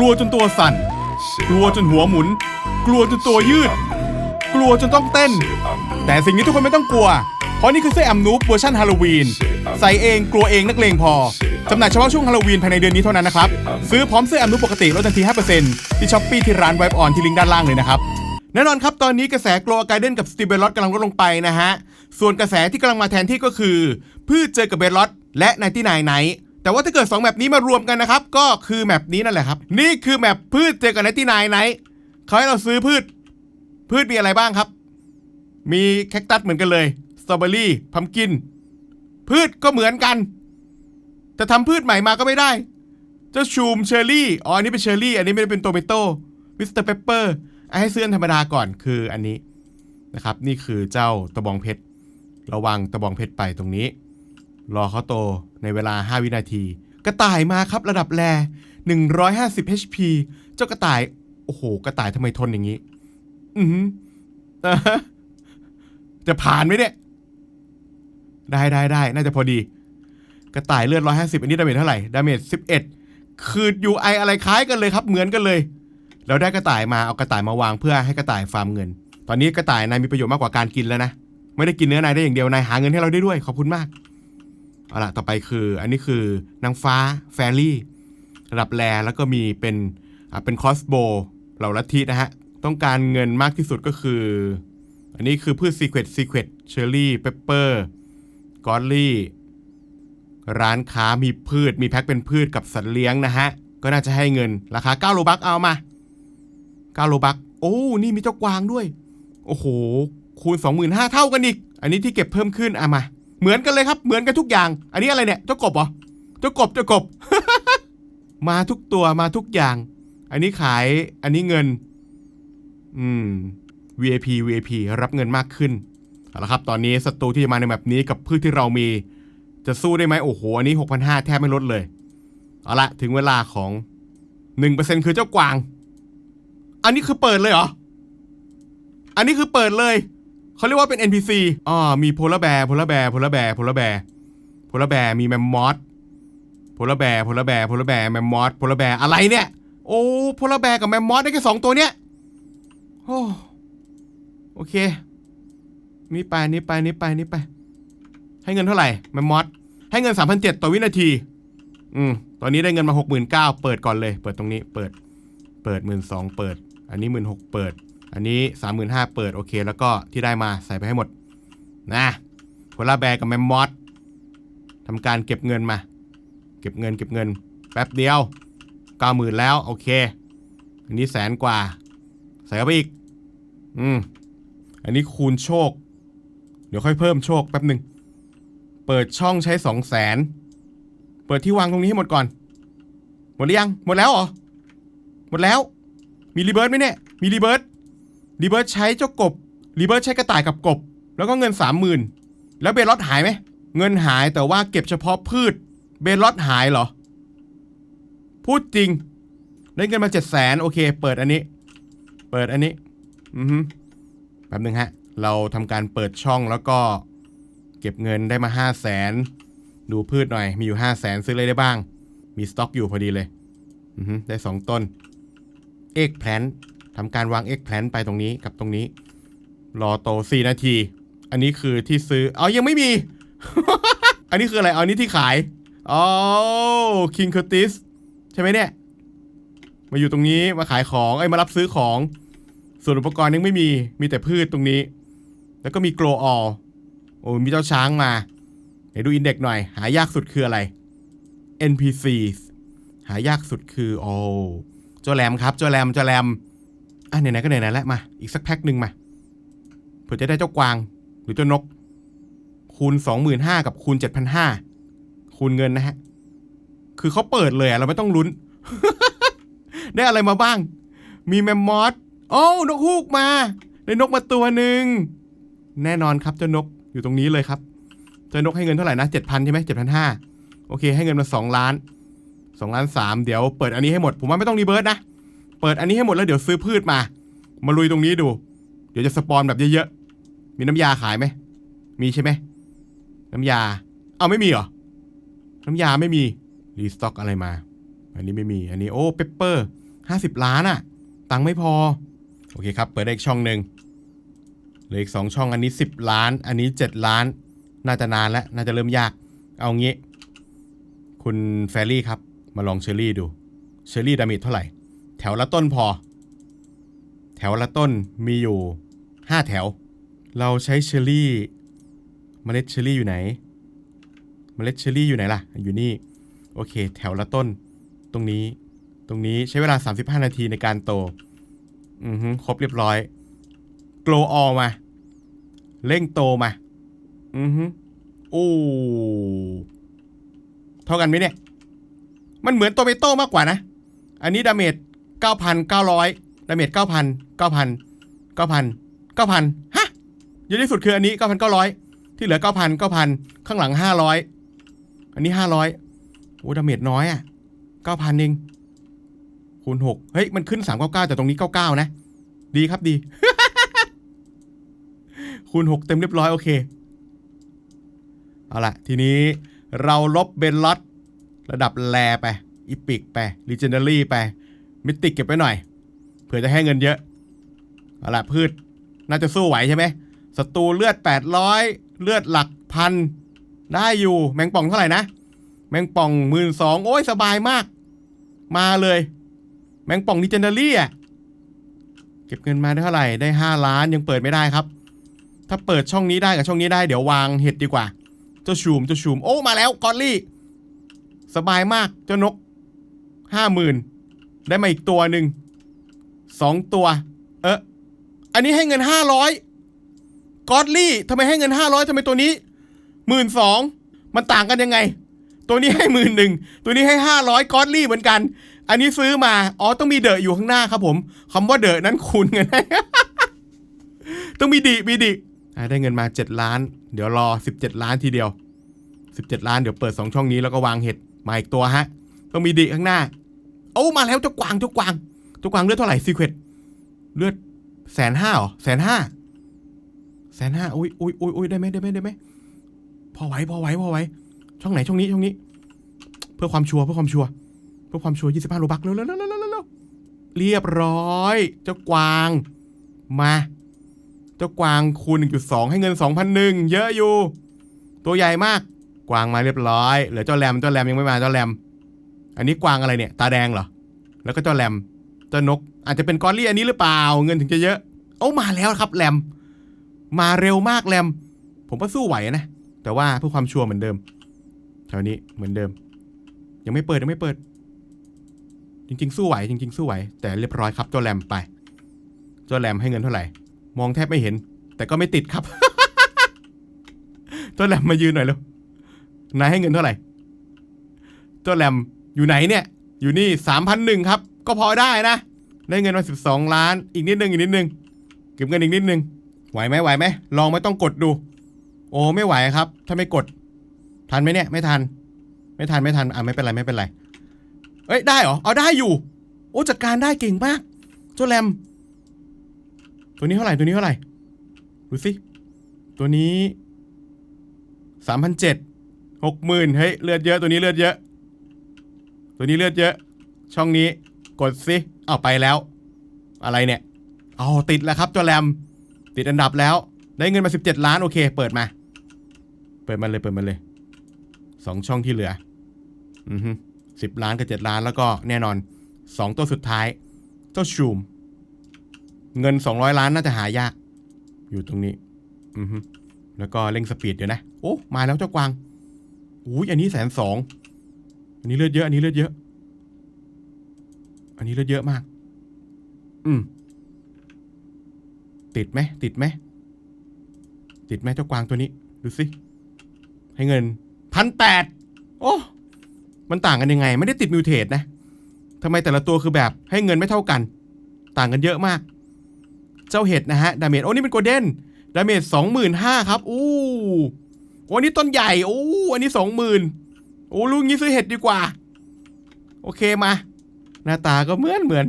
กลัวจนตัวสั่น กลัวจนหัวหมุน กลัวจนตัวยืด กลัวจนต้องเต้น แต่สิ่งนี้ทุกคนไม่ต้องกลัว เพราะนี่คือเสื้อแอมนูปเวอร์ชันฮาโลวีน ใส่เองกลัวเองนักเลงพอ จำหน่ายเฉพาะช่วงฮาโลวีนภายในเดือนนี้เท่านั้นนะครับ ซื้อพร้อมเสื้อแอมนูปปกติลดทันที 5%ที่ช้อปปี้ที่ร้านไวบ์ออนที่ลิงก์ด้านล่างเลยนะครับแน่นอนครับ ตอนนี้กระแสกลัวไกเดนกับสตีเบลลอตกำลังลดลงไปนะฮะ ส่วนกระแสที่กำลังมาแทนที่ก็คือ พืชเจอกับเบลลอตและไนที่นายไน แต่ว่าถ้าเกิด 2 แมปนี้มารวมกันนะครับ ก็คือแมปนี้นั่นแหละครับ นี่คือแมปพืชเจอกับไนที่นายไนเขาให้เราซื้อพืช พืชมีอะไรบ้างครับ มีแคคตัสเหมือนกันเลย สตรอเบอรี่พัมกิน พืชก็เหมือนกัน แต่ทำพืชใหม่มาก็ไม่ได้ เจ้าชูมเชอร์รี่ อ๋อ อันนี้เป็นเชอร์รี่ อันนี้ไม่ได้เป็นโตเมโต้มิสเตอร์เปปเปอร์ให้ซื้ออันธรรมดาก่อนคืออันนี้นะครับ นี่คือเจ้าตะบองเพชร ระวังตะบองเพชรไปตรงนี้ รอเขาโตในเวลา 5 วินาที กระต่ายมาครับระดับแร150 HP เจ้ากระต่าย โอ้โห กระต่ายทำไมทนอย่างนี้ อือจะผ่านไหมเนี่ย ได้ได้ได้ น่าจะพอดี กระต่ายเลือด 150 อันนี้ดาเมจเท่าไหร่ ดาเมจ 11 คือ UI อะไรคล้ายกันเลยครับ เหมือนกันเลย แล้วได้กระต่ายมา เอากระต่ายมาวางเพื่อให้กระต่ายฟาร์มเงิน ตอนนี้กระต่ายนายมีประโยชน์มากกว่าการกินแล้วนะ ไม่ได้กินเนื้อนายได้อย่างเดียวนายหาเงินให้เราได้ด้วย ขอบคุณมาก เอาละต่อไปคือ อันนี้คือนางฟ้าแฟรี่ระดับแรแล้วก็มีเป็นเป็นคอสโบเหล่าลัทธินะฮะ ต้องการเงินมากที่สุดก็คือ อันนี้คือพืชซีเค t ตซีเค t ตเชอร์รี่เปปเปอร์กอลลี่ร้านค้ามีพืชมีแพ็คเป็นพืชกับสัตว์เลี้ยงนะฮะ ก็น่าจะให้เงินราคา9โลบักเอามา9โลบักโอ้ นี่มีเจ้ากวางด้วย โอ้โห คูณ 25,000เท่ากันอีก อันนี้ที่เก็บเพิ่มขึ้นเอามา เหมือนกันเลยครับ เหมือนกันทุกอย่าง อันนี้อะไรเนี่ยเจ้ากบเหรอเจ้ากบเจ้ากบ มาทุกตัวมาทุกอย่าง อันนี้ขายอันนี้เงิน อืม VIP VIP รับเงินมากขึ้นเอาละครับ ตอนนี้ศัตรูที่จะมาในแบบนี้กับพืชที่เรามี จะสู้ได้ไหมโอ้โห อันนี้ 6,500 แทบไม่ลดเลย เอาละถึงเวลาของ 1%คือเจ้ากวาง อันนี้คือเปิดเลยเหรอ อันนี้คือเปิดเลย เขาเรียกว่าเป็น NPC อ๋อมีโพลาแบร์โพลาแบร์โพลาแบร์โพลาแบร์โพลาแบร์มีแมมมอสโพลาแบร์โพลาแบร์โพลาแบร์แมมมอสโพลาแบร์อะไรเนี่ย โอ้โพลาแบร์กับแมมมอสได้แค่สองตัวเนี้ยโอ้โอเค นี่ไปนี่ไปนี่ไปนี่ไป ให้เงินเท่าไหร่แมมมอสให้เงิน 3,700ต่อวินาที อืม ตอนนี้ได้เงินมา 69,000เปิดก่อนเลย เปิดตรงนี้ เปิด เปิด 12,000เปิด อันนี้ 16,000เปิด อันนี้ 35,000เปิดโอเค แล้วก็ที่ได้มาใส่ไปให้หมด นะโพลาแบร์กับแมมมอสทำการเก็บเงินมา เก็บเงินเก็บเงิน แป๊บเดียว90,000แล้ว โอเค อันนี้แสนกว่า ใส่เข้าไปอีก อืม อันนี้คูณโชค เดี๋ยวค่อยเพิ่มโชคแป๊บหนึ่ง เปิดช่องใช้สองแสน เปิดที่วางตรงนี้ให้หมดก่อน หมดหรือยัง หมดแล้วเหรอ หมดแล้ว มีรีเบิร์ตไหมเนี่ย มีรีเบิร์ต รีเบิร์ตใช้เจ้ากบรีเบิร์ตใช้กระต่ายกับกบ แล้วก็เงินสามหมื่นแล้วเบลลอตหายไหม เงินหายแต่ว่าเก็บเฉพาะพืช เบลลอตหายเหรอ พูดจริง ได้เงินมาเจ็ดแสนโอเค เปิดอันนี้ เปิดอันนี้ อือฮึแป๊บนึงฮะ เราทำการเปิดช่องแล้วก็ เก็บเงินได้มา5 0 0แสนดูพืชหน่อย มีอยู่5 0 0แสนซื้ออะไรได้บ้าง มีสต็อกอยู่พอดีเลย อือฮึได้2ต้น เอกแพลน ทำการวางเอกแพลนไปตรงนี้กับตรงนี้ รอโต 4 นาที อันนี้คือที่ซื้อเอายังไม่มี อันนี้คืออะไรเอาอันนี้ที่ขายอ๋อคิงคอร์ติสใช่ไหมเนี่ย มาอยู่ตรงนี้มาขายของเอ้ยมารับซื้อของ ส่วนอุปกรณ์ยังไม่มีมีแต่พืชตรงนี้ แล้วก็มีโกลออลโอ้มีเจ้าช้างมาเดี๋ยวดูอินเด็กหน่อย หายากสุดคืออะไร NPC หายากสุดคือโอ้เจ้าแรมครับเจ้าแรมเจ้าแรม อะไหนๆก็ไหนๆแล้วมา อีกสักแพ็คหนึ่งมาเผื่อจะได้เจ้ากวาง หรือเจ้านก คูณ25,000กับคูณ7,500คูณเงินนะฮะ คือเขาเปิดเลยอะเราไม่ต้องลุ้น ได้อะไรมาบ้าง มีแมมมอสโอ้นกฮูกมา ได้นกมาตัวหนึ่ง แน่นอนครับเจ้านกอยู่ตรงนี้เลยครับ เจ้านกให้เงินเท่าไหร่นะเจ็ดพันใช่ไหมเจ็ดพันห้าโอเค ให้เงินมาสองล้านสองล้านสามเดี๋ยวเปิดอันนี้ให้หมด ผมว่าไม่ต้องรีเบิร์ตนะ เปิดอันนี้ให้หมดแล้วเดี๋ยวซื้อพืชมา มาลุยตรงนี้ดู เดี๋ยวจะสปอนแบบเยอะๆ มีน้ำยาขายไหม มีใช่ไหม น้ำยา เอาไม่มีเหรอ น้ำยาไม่มี รีสต็อกอะไรมา อันนี้ไม่มี อันนี้โอ้เปปเปอร์ห้าสิบล้านอะตังค์ไม่พอ โอเคครับ เปิดได้อีกช่องหนึ่งเหลืออีกสองช่อง อันนี้สิบล้าน อันนี้เจ็ดล้าน น่าจะนานแล้ว น่าจะเริ่มยาก เอางี้ คุณแฟรี่ครับ มาลองเชอรี่ดู เชอรี่ดามิดเท่าไหร่ แถวละต้นพอ แถวละต้นมีอยู่ห้าแถว เราใช้เชอรี่เมล็ดเชอรี่อยู่ไหนเมล็ดเชอรี่อยู่ไหนล่ะ อยู่นี่ โอเค แถวละต้น ตรงนี้ ตรงนี้ใช้เวลา 35 นาทีในการโต อือฮึครบเรียบร้อย โกลออมา เร่งโตมา อือฮึโอ้เท่ากันไหมเนี่ย มันเหมือนโตเมโต้มากกว่านะ อันนี้ดาเมจ 9,900ดาเมจ9,000 9,000 9,000 9,000ฮะเยอะที่สุดคืออันนี้9,900ที่เหลือ9,000 9,000ข้างหลัง500อันนี้500โอ้ดาเมจน้อยอะ9,000เองคูณ6เฮ้ย มันขึ้น399แต่ตรงนี้99นะ ดีครับดี คูณ6เต็มเรียบร้อยโอเค เอาล่ะ ทีนี้เราลบเบนลอตระดับแลไป อีพิกไป ลีเจนดารี่ไป มิติกเก็บไว้หน่อย เผื่อจะให้เงินเยอะเอาละพืช น่าจะสู้ไหวใช่ไหมศัตรูเลือด 800 เลือดหลักพัน ได้อยู่ แมงป่องเท่าไหร่นะ แมงป่องหมื่นสองโอ้ยสบายมาก มาเลย แมงป่องลีเจนดารี่อะ เก็บเงินมาได้เท่าไหร่ ได้ 5 ล้านยังเปิดไม่ได้ครับ ถ้าเปิดช่องนี้ได้กับช่องนี้ได้เดี๋ยววางเห็ดดีกว่า เจ้าชูมเจ้าชูมโอ้มาแล้วกอลลี่ สบายมากเจ้านกห้าหมื่น ได้มาอีกตัวหนึ่งสองตัว เอออันนี้ให้เงินห้าร้อยกอดลี่ทำไมให้เงินห้าร้อยทำไมตัวนี้หมื่นสองมันต่างกันยังไง ตัวนี้ให้หมื่นหนึ่งตัวนี้ให้ห้าร้อยกอดลี่เหมือนกัน อันนี้ซื้อมาอ๋อต้องมีเดอะอยู่ข้างหน้าครับผมคำว่าเดอะนั้นคูณเงินให้ต้องมีดิมีดิได้เงินมา7ล้าน เดี๋ยวรอ17ล้านทีเดียว17ล้านเดี๋ยวเปิด2ช่องนี้แล้วก็วางเห็ดมาอีกตัวฮะ ต้องมีดิข้างหน้า อ้มาแล้วเจ้ากวางเจ้ากวางเจ้ากวางเลือดเท่าไหร่ซีเคดเลือดแสนห้าหรอแสนห้าแสนห้าอุ้ยอุ้ยอุ้ยอุ้ยได้ไหมได้ไหมได้ไหมพอไหวพอไหวพอไหวช่องไหนช่องนี้ช่องนี้ เพื่อความชัวร์เพื่อความชัวร์เพื่อความชัวร์ยี่สิบห้าโลบักเร็วเร็วเร็วเร็วเร็วเร็วเรียบร้อย เจ้ากวางมา เจ้ากวางคูณ1.2ให้เงิน2,001เยอะอยู่ ตัวใหญ่มาก กวางมาเรียบร้อยเหลือเจ้าแรมเจ้าแรมยังไม่มาเจ้าแรม อันนี้กวางอะไรเนี่ย ตาแดงเหรอ แล้วก็เจ้าแรมเจ้านก อาจจะเป็นกอลลี่อันนี้หรือเปล่า เงินถึงจะเยอะ โอ้มาแล้วครับแรม มาเร็วมากแรม ผมก็สู้ไหวนะ แต่ว่าเพื่อความชัวร์เหมือนเดิม แถวนี้เหมือนเดิม ยังไม่เปิดยังไม่เปิด จริง ๆ สู้ไหวจริง ๆ สู้ไหว แต่เรียบร้อยครับเจ้าแรมไป เจ้าแรมให้เงินเท่าไหร่ มองแทบไม่เห็น แต่ก็ไม่ติดครับ เจ้าแรมมายืนหน่อยเร็วนายให้เงินเท่าไหร่ เจ้าแรม อยู่ไหนเนี่ย อยู่นี่สามพันหนึ่งครับ ก็พอได้นะ ได้เงินมาสิบสองล้าน อีกนิดนึงอีกนิดนึงเก็บเงินอีกนิดนึง ไหวไหมไหวไหม ลองไม่ต้องกดดู โอ้ไม่ไหวครับ ถ้าไม่กด ทันไหมเนี่ย ไม่ทัน ไม่ทันไม่ทัน อะไม่เป็นไรไม่เป็นไร เอ้ยได้เหรอ เอาได้อยู่ โอ้จัดการได้เก่งมากเจ้าแรม ตัวนี้เท่าไหร่ตัวนี้เท่าไหร่ ดูสิ ตัวนี้สามพันเจ็ดหกหมื่นเฮ้ยเลือดเยอะตัวนี้เลือดเยอะ ตัวนี้เลือดเยอะ ช่องนี้ กดสิเอาไปแล้ว อะไรเนี่ยเอาติดแล้วครับตัวแรม ติดอันดับแล้ว ได้เงินมาสิบเจ็ดล้านโอเค เปิดมา เปิดมาเลยเปิดมาเลยสองช่องที่เหลือ อือฮึสิบล้านกับเจ็ดล้านแล้วก็แน่นอนสองตัวสุดท้าย เจ้าชูม เงิน200ล้านน่าจะหายาก อยู่ตรงนี้ อือฮึแล้วก็เร่งสปีดเดี๋ยวนะ โอ้ มาแล้วเจ้ากวางอุ้ยอันนี้แสนสอง นนี้เลือดเยอะ อันนี้เลือดเยอะ อันนี้เลือดเยอะมาก อืม ติดไหม ติดไหม ติดไหมเจ้ากวางตัวนี้ ดูสิ ให้เงินพันแปด โอ้ มันต่างกันยังไง ไม่ได้ติดมิวเทสนะทำไมแต่ละตัวคือแบบให้เงินไม่เท่ากัน ต่างกันเยอะมาก เจ้าเห็ดนะฮะ ดาเมจ โอ้ นี่เป็นโกลเด้น ดาเมจสองหมื่นห้าครับ อู้ โอ้อันนี้ต้นใหญ่โอ้อันนี้สองหมื่น โอ้ลุงนี้ซื้อเห็ดดีกว่า โอเคมา หน้าตาก็เหมือนเหมือน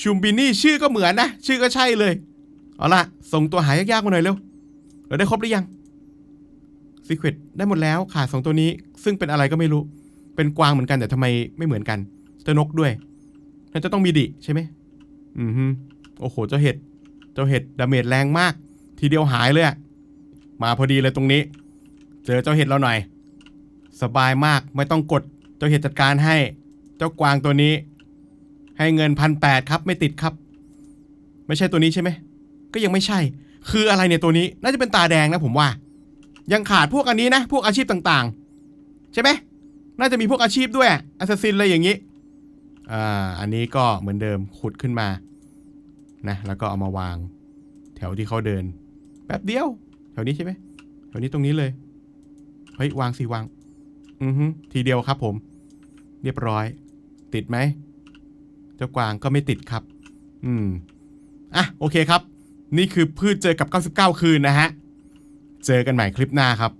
ชูมบินี่ชื่อก็เหมือนนะ ชื่อก็ใช่เลย เอาล่ะ ส่งตัวหายากๆมาหน่อยเร็ว เราได้ครบหรือยังซีเครตได้หมดแล้วขาดสองตัวนี้ ซึ่งเป็นอะไรก็ไม่รู้ เป็นกวางเหมือนกันแต่ทำไมไม่เหมือนกันเจ้านกด้วยน่าจะต้องมีดิใช่ไหมอือฮึโอ้โห เจ้าเห็ด เจ้าเห็ดดาเมจแรงมาก ทีเดียวหายเลยอะมาพอดีเลยตรงนี้ เจอเจ้าเห็ดเราหน่อย สบายมากไม่ต้องกดเจ้าเห็ดจัดการให้ เจ้ากวางตัวนี้ ให้เงินพันแปดครับไม่ติดครับ ไม่ใช่ตัวนี้ใช่ไหมก็ยังไม่ใช่ คืออะไรเนี่ยตัวนี้น่าจะเป็นตาแดงนะผมว่า ยังขาดพวกอันนี้นะ พวกอาชีพต่างๆ ใช่ไหมน่าจะมีพวกอาชีพด้วยอสซัสซินอะไรอย่างนี้อ่าอันนี้ก็เหมือนเดิมขุดขึ้นมานะแล้วก็เอามาวาง แถวที่เขาเดินแป๊บเดียว แถวนี้ใช่ไหมแถวนี้ตรงนี้เลย เฮ้ย วางสิวาง อือฮึทีเดียวครับผม เรียบร้อย ติดไหม เจ้ากวางก็ไม่ติดครับ อืม อะ โอเคครับ นี่คือพืชเจอกับ 99 คืนนะฮะ เจอกันใหม่คลิปหน้าครับ